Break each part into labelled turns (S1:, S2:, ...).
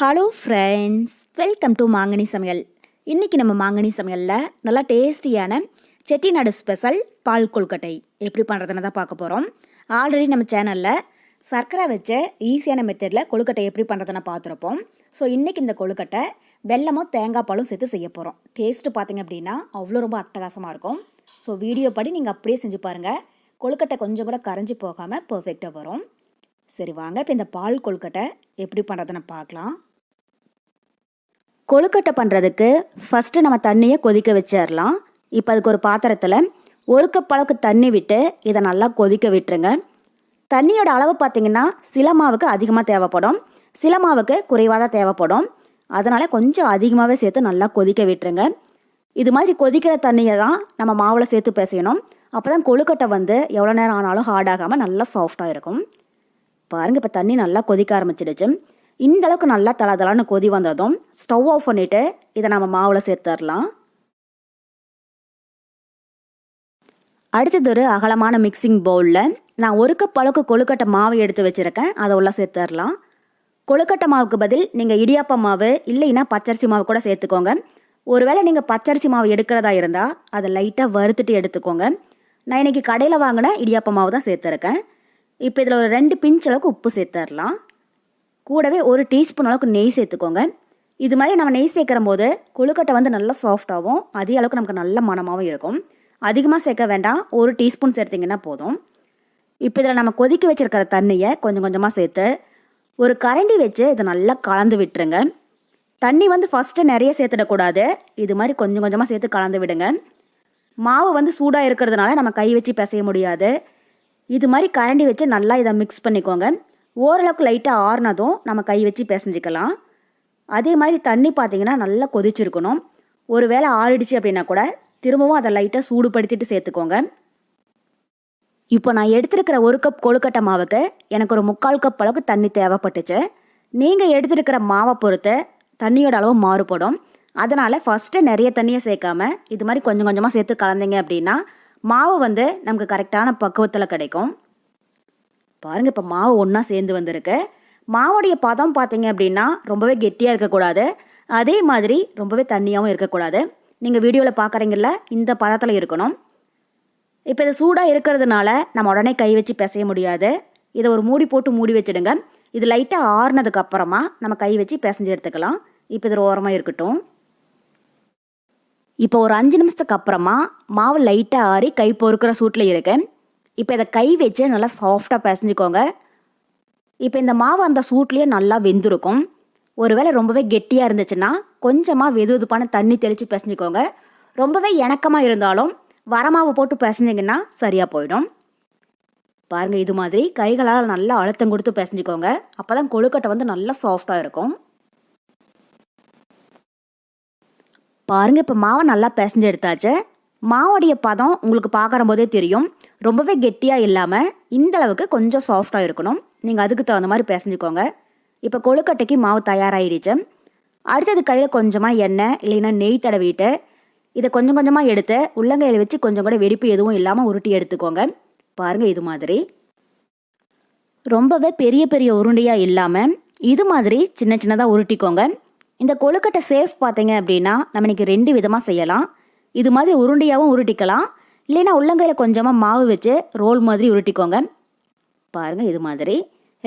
S1: Hello friends welcome to மாங்கனி சமையல் இன்றைக்கி நம்ம மாங்கனி சமையலில் நல்லா டேஸ்டியான செட்டிநாடு ஸ்பெஷல் பால் கொழுக்கட்டை எப்படி பண்ணுறதுன்னு தான் பார்க்க போகிறோம் ஆல்ரெடி நம்ம சேனலில் சர்க்கரை வச்ச ஈஸியான மெத்தடில் கொழுக்கட்டை எப்படி பண்ணுறதுன்னு பார்த்துருப்போம். ஸோ இன்றைக்கி இந்த கொழுக்கட்டை வெல்லமும் தேங்காய் பாலும் சேர்த்து செய்ய போகிறோம் டேஸ்ட்டு பார்த்தீங்க அப்படின்னா அவ்வளோ ரொம்ப அட்டகாசமாக இருக்கும். ஸோ வீடியோ படி நீங்கள் அப்படியே செஞ்சு பாருங்கள் கொழுக்கட்டை கொஞ்சம் கூட கரைஞ்சி போகாமல் பர்ஃபெக்டாக வரும். சரி வாங்க. இப்போ இந்த பால் கொழுக்கட்டை எப்படி பண்ணுறதுன்னு பார்க்கலாம். கொழுக்கட்டை பண்ணுறதுக்கு ஃபஸ்ட்டு நம்ம தண்ணியை கொதிக்க வச்சிடலாம் இப்போ அதுக்கு ஒரு பாத்திரத்தில் ஒரு கப் அளவுக்கு தண்ணி விட்டு இதை நல்லா கொதிக்க விட்டுருங்க. தண்ணியோட அளவு பார்த்தீங்கன்னா சில மாவுக்கு அதிகமாக தேவைப்படும். சில மாவுக்கு குறைவாக தான் தேவைப்படும். அதனால் கொஞ்சம் அதிகமாகவே சேர்த்து நல்லா கொதிக்க விட்டுருங்க. இது மாதிரி கொதிக்கிற தண்ணியை தான் நம்ம மாவில் சேர்த்து பிசையணும் அப்போ தான் கொழுக்கட்டை வந்து எவ்வளோ நேரம் ஆனாலும் ஹார்ட் ஆகாமல் நல்லா சாஃப்டாக இருக்கும். பாருங்கள் இப்போ தண்ணி நல்லா கொதிக்க ஆரம்பிச்சிடுச்சு. இந்த அளவுக்கு நல்லா தள தளன்னு கொதி வந்ததும் ஸ்டவ் ஆஃப் பண்ணிவிட்டு இதை நம்ம மாவில் சேர்த்துடலாம். அடுத்தது ஒரு அகலமான மிக்சிங் பவுலில் நான் ஒரு கப் அளவுக்கு கொழுக்கட்டை மாவு எடுத்து வச்சுருக்கேன். அதை உள்ள சேர்த்துடலாம். கொழுக்கட்டை மாவுக்கு பதில் நீங்கள் இடியாப்ப மாவு இல்லைன்னா பச்சரிசி மாவு கூட சேர்த்துக்கோங்க. ஒருவேளை நீங்கள் பச்சரிசி மாவு எடுக்கிறதா இருந்தால் அதை லைட்டாக வறுத்துட்டு எடுத்துக்கோங்க. நான் இன்றைக்கி கடையில் வாங்கின இடியாப்ப மாவு தான் சேர்த்துருக்கேன். இப்போ இதில் ஒரு ரெண்டு பிஞ்ச் அளவுக்கு உப்பு சேர்த்துடலாம். கூடவே ஒரு டீஸ்பூன் அளவுக்கு நெய் சேர்த்துக்கோங்க. இது மாதிரி நம்ம நெய் சேர்க்குற போது கொழுக்கட்டை வந்து நல்லா சாஃப்டாகவும் அதே அளவுக்கு நமக்கு நல்ல மனமாகவும் இருக்கும். அதிகமாக சேர்க்க வேண்டாம். ஒரு டீஸ்பூன் சேர்த்திங்கன்னா போதும். இப்போ இதில் நம்ம கொதிக்க வச்சுருக்கிற தண்ணியை கொஞ்சம் கொஞ்சமாக சேர்த்து ஒரு கரண்டி வச்சு இதை நல்லா கலந்து விட்டுருங்க. தண்ணி வந்து ஃபஸ்ட்டு நிறைய சேர்த்துடக்கூடாது. இது மாதிரி கொஞ்சம் கொஞ்சமாக சேர்த்து கலந்து விடுங்க. மாவு வந்து சூடாக இருக்கிறதுனால நம்ம கை வச்சு பிசைய முடியாது. இது மாதிரி கரண்டி வச்சு நல்லா இதை மிக்ஸ் பண்ணிக்கோங்க. ஓரளவுக்கு லைட்டாக ஆறுனதும் நம்ம கை வச்சு பிசைஞ்சிக்கலாம். அதே மாதிரி தண்ணி பார்த்தீங்கன்னா நல்லா கொதிச்சிருக்கணும். ஒரு வேளை ஆறிடுச்சு அப்படின்னா கூட திரும்பவும் அதை லைட்டாக சூடுபடுத்திட்டு சேர்த்துக்கோங்க. இப்போ நான் எடுத்திருக்கிற ஒரு கப் கொழுக்கட்டை மாவுக்கு எனக்கு ஒரு முக்கால் கப் அளவுக்கு தண்ணி தேவைப்பட்டுச்சு. நீங்கள் எடுத்திருக்கிற மாவை பொறுத்து தண்ணியோட அளவு மாறுபடும். அதனால் ஃபஸ்ட்டு நிறைய தண்ணியை சேர்க்காம இது மாதிரி கொஞ்சம் கொஞ்சமாக சேர்த்து கலந்தீங்க அப்படின்னா மாவு வந்து நமக்கு கரெக்டான பக்குவத்தில் கிடைக்கும். பாருங்கள் இப்போ மாவு ஒன்றா சேர்ந்து வந்திருக்கு. மாவுடைய பதம் பார்த்தீங்க அப்படின்னா ரொம்பவே கெட்டியாக இருக்கக்கூடாது. அதே மாதிரி ரொம்பவே தண்ணியாகவும் இருக்கக்கூடாது. நீங்கள் வீடியோவில் பார்க்குறீங்கள இந்த பதத்தில் இருக்கணும். இப்போ இது சூடாக இருக்கிறதுனால நம்ம உடனே கை வச்சு பிசைய முடியாது. இதை ஒரு மூடி போட்டு மூடி வச்சிடுங்க. இது லைட்டாக ஆறுனதுக்கு அப்புறமா நம்ம கை வச்சு பிசைஞ்சு எடுத்துக்கலாம். இப்போ இது ஓரமாக இருக்கட்டும். இப்போ ஒரு அஞ்சு நிமிஷத்துக்கு அப்புறமா மாவு லைட்டாக ஆறி கை பொறுக்கிற சூட்டில் இருக்கேன் இப்போ இதை கை வச்சு நல்லா சாஃப்டாக பிசைஞ்சுக்கோங்க. இப்போ இந்த மாவு அந்த சூட்லேயே நல்லா வெந்திருக்கும். ஒருவேளை ரொம்பவே கெட்டியாக இருந்துச்சுன்னா கொஞ்சமாக வெது வெதுப்பான தண்ணி தெளித்து பிசைஞ்சுக்கோங்க. ரொம்பவே இணக்கமாக இருந்தாலும் வரமாவு போட்டு பிசைஞ்சிங்கன்னா சரியாக போயிடும். பாருங்கள் இது மாதிரி கைகளால் நல்லா அழுத்தம் கொடுத்து பிசைஞ்சுக்கோங்க. அப்போ தான் கொழுக்கட்டை வந்து நல்லா சாஃப்டாக இருக்கும். பாருங்கள் இப்போ மாவை நல்லா பிசைஞ்சு எடுத்தாச்சு. மாவுடைய பதம் உங்களுக்கு பார்க்குற போதே தெரியும். ரொம்பவே கெட்டியாக இல்லாமல் இந்தளவுக்கு கொஞ்சம் சாஃப்டாக இருக்கணும். நீங்கள் அதுக்கு தகுந்த மாதிரி பிசைஞ்சுக்கோங்க. இப்போ கொழுக்கட்டைக்கு மாவு தயாராகிடுச்சு அடுத்தது கையில் கொஞ்சமாக எண்ணெய் இல்லைன்னா நெய் தடவிட்டு இதை கொஞ்சம் கொஞ்சமாக எடுத்து உள்ளங்கையில் வச்சு கொஞ்சம் கூட வெடிப்பு எதுவும் இல்லாமல் உருட்டி எடுத்துக்கோங்க. பாருங்கள் இது மாதிரி. ரொம்பவே பெரிய பெரிய உருண்டையாக இல்லாமல் இது மாதிரி சின்ன சின்னதாக உருட்டிக்கோங்க. இந்த கொழுக்கட்டை சேஃப் பார்த்தீங்க அப்படின்னா நம்ம இன்னைக்கு ரெண்டு விதமாக செய்யலாம். இது மாதிரி உருண்டையாகவும் உருட்டிக்கலாம். இல்லைன்னா உள்ளங்கையில் கொஞ்சமாக மாவு வச்சு ரோல் மாதிரி உருட்டிக்கோங்க. பாருங்கள் இது மாதிரி.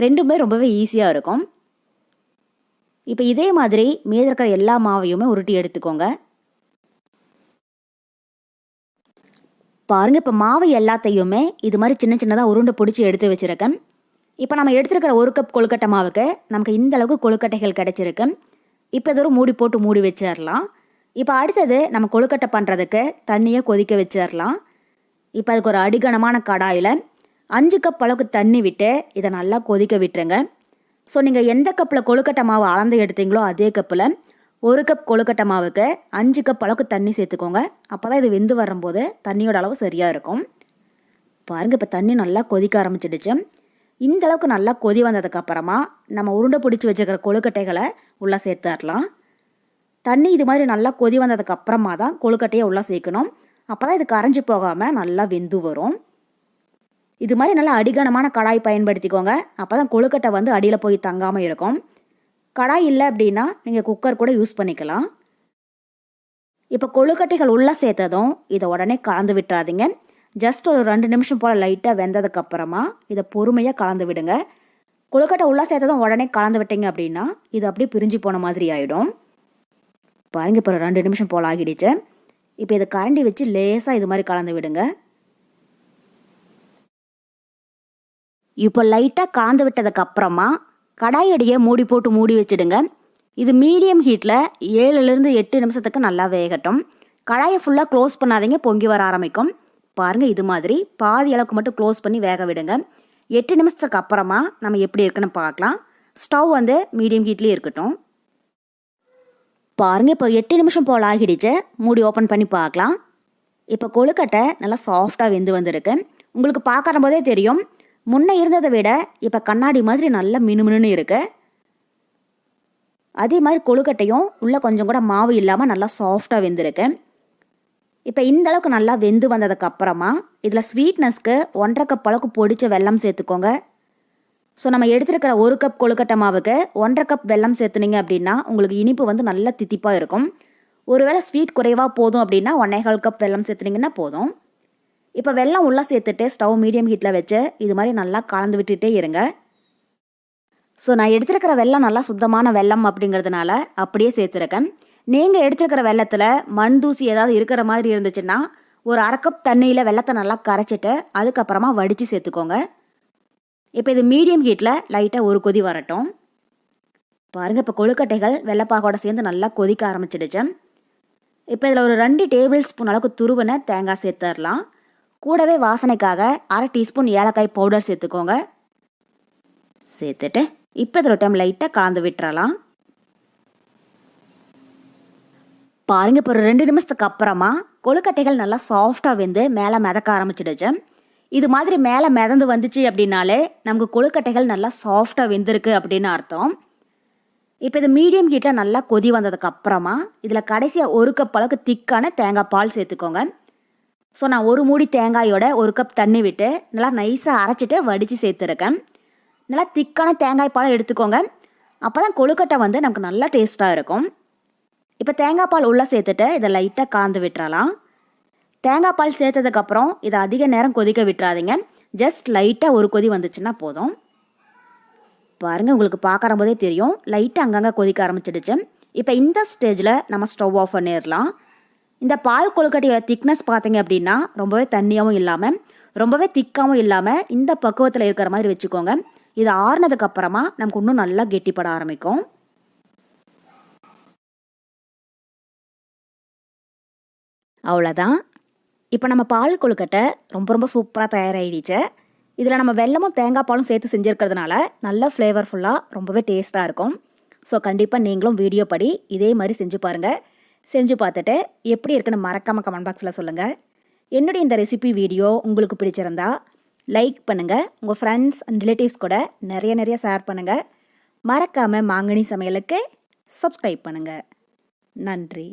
S1: ரெண்டுமே ரொம்பவே ஈஸியாக இருக்கும். இப்போ இதே மாதிரி மீதி இருக்கிற எல்லா மாவையுமே உருட்டி எடுத்துக்கோங்க. பாருங்க இப்போ மாவு எல்லாத்தையுமே இது மாதிரி சின்ன சின்னதாக உருண்டை பிடிச்சி எடுத்து வச்சுருக்கேன். இப்போ நம்ம எடுத்துருக்கிற ஒரு கப் கொழுக்கட்டை மாவுக்கு நமக்கு இந்த அளவுக்கு கொழுக்கட்டைகள் கிடச்சிருக்கு. இப்போ இது ஒரு மூடி போட்டு மூடி வச்சிடலாம் இப்போ அடுத்தது நம்ம கொழுக்கட்டை பண்ணுறதுக்கு தண்ணியை கொதிக்க வச்சிடலாம் இப்போ அதுக்கு ஒரு அடிகனமான கடாயில் அஞ்சு கப் அளவுக்கு தண்ணி விட்டு இதை நல்லா கொதிக்க விட்டுருங்க. ஸோ நீங்கள் எந்த கப்பில் கொழுக்கட்டை மாவு அளந்து எடுத்தீங்களோ அதே கப்பில் ஒரு கப் கொழுக்கட்டை மாவுக்கு அஞ்சு கப் அளவுக்கு தண்ணி சேர்த்துக்கோங்க. அப்போ தான் இது வெந்து வரும்போது தண்ணியோட அளவு சரியாக இருக்கும். பாருங்கள் இப்போ தண்ணி நல்லா கொதிக்க ஆரம்பிச்சிடுச்சு. இந்த அளவுக்கு நல்லா கொதி வந்ததுக்கப்புறமா நம்ம உருண்டை பிடிச்சி வச்சுக்கிற கொழுக்கட்டைகளை உள்ளே சேர்த்துடலாம். தண்ணி இது மாதிரி நல்லா கொதி வந்ததுக்கு அப்புறமா தான் கொழுக்கட்டையை உள்ளே சேர்க்கணும். அப்போ தான் இது கரைஞ்சி போகாமல் நல்லா வெந்து வரும். இது மாதிரி நல்லா அடிகனமான கடாய் பயன்படுத்திக்கோங்க. அப்போ தான் கொழுக்கட்டை வந்து அடியில் போய் தங்காமல் இருக்கும். கடாய் இல்லை அப்படின்னா நீங்கள் குக்கர் கூட யூஸ் பண்ணிக்கலாம். இப்போ கொழுக்கட்டைகள் உள்ளே சேர்த்ததும் இதை உடனே கலந்து விட்டுறாதீங்க. ஜஸ்ட் ஒரு ரெண்டு நிமிஷம் போல் லைட்டாக வெந்ததுக்கப்புறமா இதை பொறுமையாக கலந்து விடுங்க. கொழுக்கட்டை உள்ளே சேர்த்ததும் உடனே கலந்து விட்டீங்க அப்படின்னா இது அப்படியே பிரிஞ்சு போன மாதிரி ஆகிடும் பாருங்க இப்போ ஒரு ரெண்டு நிமிஷம் போல் ஆகிடுச்சு. இப்போ இதை கரண்டி வச்சு லேசாக இது மாதிரி கலந்து விடுங்க. இப்போ லைட்டாக கலந்து விட்டதுக்கப்புறமா கடாயடியை மூடி போட்டு மூடி வச்சுடுங்க. இது மீடியம் ஹீட்டில் ஏழுலேருந்து எட்டு நிமிஷத்துக்கு நல்லா வேகட்டும். கடாயை ஃபுல்லாக க்ளோஸ் பண்ணாதீங்க பொங்கி வர ஆரம்பிக்கும். பாருங்கள் இது மாதிரி பாதி அளவுக்கு மட்டும் க்ளோஸ் பண்ணி வேக விடுங்க. எட்டு நிமிஷத்துக்கு அப்புறமா நம்ம எப்படி இருக்குன்னு பார்க்கலாம். ஸ்டவ் வந்து மீடியம் ஹீட்லேயே இருக்கட்டும். பாருங்கள் இப்போ ஒரு எட்டு நிமிஷம் போல் ஆகிடுச்சு. மூடி ஓப்பன் பண்ணி பார்க்கலாம். இப்போ கொழுக்கட்டை நல்லா சாஃப்டாக வெந்து வந்திருக்கு. உங்களுக்கு பார்க்கற போதே தெரியும். முன்ன இருந்ததை விட இப்போ கண்ணாடி மாதிரி நல்லா மினுமினுன்னு இருக்கு. அதே மாதிரி கொழுக்கட்டையும் உள்ளே கொஞ்சம் கூட மாவு இல்லாமல் நல்லா சாஃப்டாக வெந்திருக்கு. இப்போ இந்த அளவுக்கு நல்லா வெந்து வந்ததுக்கு அப்புறமா இதில் ஸ்வீட்னஸ்க்கு ஒன்றரை கப் அளவுக்கு பொடிச்ச வெல்லம் சேர்த்துக்கோங்க. ஸோ நம்ம எடுத்துருக்கிற ஒரு கப் கொழுக்கட்டை மாவுக்கு ஒன்றரை கப் வெல்லம் சேர்த்துனீங்க அப்படின்னா உங்களுக்கு இனிப்பு வந்து நல்லா தித்திப்பாக இருக்கும். ஒருவேளை ஸ்வீட் குறைவாக போதும் அப்படின்னா ஒன்னேகால் கப் வெல்லம் சேர்த்துனீங்கன்னா போதும். இப்போ வெல்லம் உள்ளே சேர்த்துட்டு ஸ்டவ் மீடியம் ஹீட்டில் வச்சு இது மாதிரி நல்லா கலந்து விட்டுட்டே இருங்க. ஸோ நான் எடுத்துருக்கிற வெல்லம் நல்லா சுத்தமான வெல்லம் அப்படிங்கிறதுனால அப்படியே சேர்த்துருக்கேன். நீங்கள் எடுத்துருக்கிற வெள்ளத்தில் மண் தூசி ஏதாவது இருக்கிற மாதிரி இருந்துச்சுன்னா ஒரு அரை கப் தண்ணியில் வெள்ளத்தை நல்லா கரைச்சிட்டு அதுக்கப்புறமா வடித்து சேர்த்துக்கோங்க. இப்போ இது மீடியம் ஹீட்டில் லைட்டாக ஒரு கொதி வரட்டும். பாருங்கள் இப்போ கொழுக்கட்டைகள் வெள்ளைப்பாகோட சேர்ந்து நல்லா கொதிக்க ஆரம்பிச்சிடுச்சு. இப்போ இதில் ஒரு ரெண்டு டேபிள் ஸ்பூன் அளவுக்கு துருவனை தேங்காய் சேர்த்துடலாம். கூடவே வாசனைக்காக அரை டீஸ்பூன் ஏலக்காய் பவுடர் சேர்த்துக்கோங்க. சேர்த்துட்டு இப்போ இதில் டைம் லைட்டாக கலந்து விட்டுறலாம். பாருங்கள் இப்போ ஒரு ரெண்டு நிமிஷத்துக்கு அப்புறமா கொழுக்கட்டைகள் நல்லா சாஃப்டாக வெந்து மேலே மிதக்க ஆரம்பிச்சிடுச்சு. இது மாதிரி மேலே மிதந்து வந்துச்சு அப்படின்னாலே நமக்கு கொழுக்கட்டைகள் நல்லா சாஃப்டாக வெந்திருக்கு அப்படின்னு அர்த்தம். இப்போ இது மீடியம் ஹீட்டில் நல்லா கொதி வந்ததுக்கு அப்புறமா இதில் கடைசியாக ஒரு கப் அளவுக்கு திக்கான தேங்காய் பால் சேர்த்துக்கோங்க. ஸோ நான் ஒரு மூடி தேங்காயோட ஒரு கப் தண்ணி விட்டு நல்லா நைஸாக அரைச்சிட்டு வடித்து சேர்த்துருக்கேன். நல்லா திக்கான தேங்காய் பால் எடுத்துக்கோங்க. அப்போ தான் கொழுக்கட்டை வந்து நமக்கு நல்லா டேஸ்ட்டாக இருக்கும். இப்போ தேங்காய் பால் உள்ளே சேர்த்துட்டு இதை லைட்டாக கலந்து விட்டுறலாம். தேங்காய் பால் சேர்த்ததுக்கப்புறம் இதை அதிக நேரம் கொதிக்க விட்டுறாதீங்க. ஜஸ்ட் லைட்டாக ஒரு கொதி வந்துச்சுன்னா போதும். பாருங்கள் உங்களுக்கு பார்க்குற போதே தெரியும். லைட்டாக அங்கங்கே கொதிக்க ஆரம்பிச்சிடுச்சு. இப்போ இந்த ஸ்டேஜில் நம்ம ஸ்டவ் ஆஃப் பண்ணிடலாம். இந்த பால் கொழுக்கட்டையோட திக்னஸ் பார்த்தீங்க அப்படின்னா ரொம்பவே தண்ணியாகவும் இல்லாமல் ரொம்பவே திக்காகவும் இல்லாமல் இந்த பக்குவத்தில் இருக்கிற மாதிரி வச்சுக்கோங்க. இது ஆறுனதுக்கப்புறமா நமக்கு இன்னும் நல்லா கெட்டிப்பட ஆரம்பிக்கும். அவ்வளோதான் இப்போ நம்ம பால் கொழுக்கட்டை ரொம்ப ரொம்ப சூப்பராக தயாராகிடுச்சு இதில் நம்ம வெல்லமும் தேங்காய் பாலும் சேர்த்து செஞ்சுருக்கிறதுனால நல்ல ஃப்ளேவர்ஃபுல்லாக ரொம்பவே டேஸ்ட்டாக இருக்கும். ஸோ கண்டிப்பாக நீங்களும் வீடியோ படி இதே மாதிரி செஞ்சு பாருங்கள் செஞ்சு பார்த்துட்டு எப்படி இருக்குன்னு மறக்காமல் கமெண்ட் பாக்ஸில் சொல்லுங்கள் என்னுடைய இந்த ரெசிபி வீடியோ உங்களுக்கு பிடிச்சிருந்தா லைக் பண்ணுங்கள் உங்கள் ஃப்ரெண்ட்ஸ் அண்ட் ரிலேட்டிவ்ஸ் கூட நிறைய நிறைய ஷேர் பண்ணுங்கள் மறக்காமல் மாங்கனி சமையலுக்கு சப்ஸ்கிரைப் பண்ணுங்கள் நன்றி.